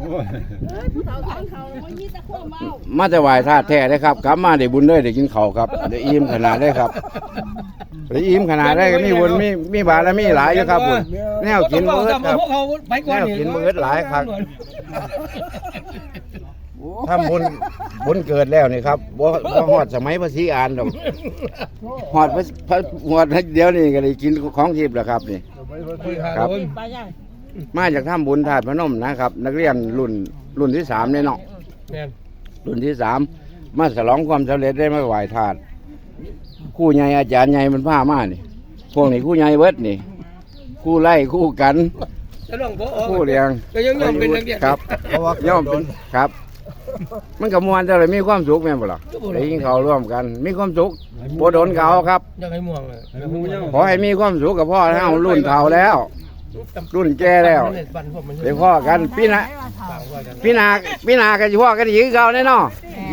มามเมามาแต่ไหวธาตุแท้เลยครับกลับมาได้บุญเลยได้กินข้าวครับได้อิ่มขนาดได้ครับได้อิ่มขนาดได้ก็มีบุญมีมีบารมีหลายอยู่ครับบุญแนวกินเบิดครับพวกเขาไปก่อนแนวกินมื้อหลายครับทำบุญบุญเกิดแล้วนี่ครับบ่บ่ฮอดสมัยภาษีอานดอกฮอดพระพระฮอดเดียวนี้ก็ได้กินของทิพย์แล้วครับนี่ครับไปย่า มาจากทำบุญถาดพนมนะครับ นักเรียนรุ่นรุ่นที่สามเนี่ยเนาะแม่นรุ่นที่สามมาฉลองความสำเร็จได้มาไหว้ถาดครู่ใหญ่อาจารย์ใหญ่มันพามานี่พวกนี้ครู่ใหญ่เบิดนี่ครู่ไล่ครู่กันจะลองบ่อครู่เลี้ยงก็ยังยอมเป็นนักเรียนครับย่อมเป็นครับ มันกับมวนแต่เลยมีความสุขแม่นบ่ล่ะได้กินข้าวร่วมกัน มีความสุขบ่โดนเขาครับอยากให้ม่วงเลยให้หมูย่างขอให้มีความสุขกับพ่อเฮารุ่นเฒ่าแล้ว รุ่นแก่แล้วบันพวกมันเดี๋ยวพ่อกันพี่นะฝากไว้กันพี่นาพี่นากันพ่อกันอีกคือเก่าแน่นอน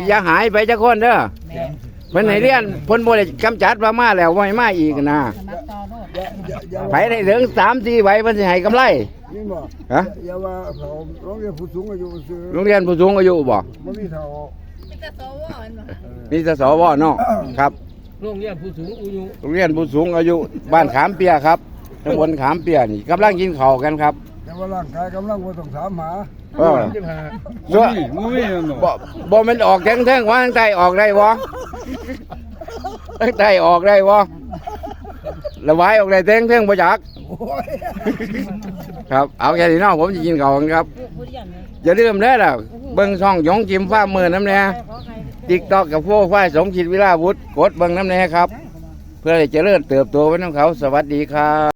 อย่าหายไปจักคนเด้อเพิ่นให้เรียนเพิ่นบ่ได้กำจัดว่ามาแล้วบ่ให้มาอีกนะสมัครต่อโลดไปได้ถึง3 4ใบเพิ่นสิให้กำไรนี่บอกฮะอย่าว่าเขาโรงเรียนผู้สูงอายุซื้อโรงเรียนผู้สูงอายุบ่ไม่มีเท่ามีแต่สวเห็นบ่มีแต่สวเนาะครับโรงเรียนผู้สูงอายุโรงเรียนผู้สูงอายุบ้านขามเปียครับ ตำบลขามเปียนี่กำลังกินข้าวกันครับแต่ว่าร่างกายกำลังว่าต้องถามหาเออสิบห้าหมูนี่หมูนี่มันบ่บ่แมันออกแท่งๆว่าทางใต้ออกได้บ่ทางใต้ออกได้บ่ระบายออกได้แท่งๆบ่จักครับเอาแค่นี้เนาะผมจะกินข้าวกันครับผู้เรียนเนี่ยอย่าลืมเด้อล่ะเบิ่งช่องหยงจิมฟ้ามือน้ำแน่ขอใครติ๊กตอกกับโฟฟ้ายสมคิดวิลาวุฒิกดเบิ่งน้ำแน่ครับ เพื่อให้เจริญเติบโตไปน้ำเขาสวัสดีครับ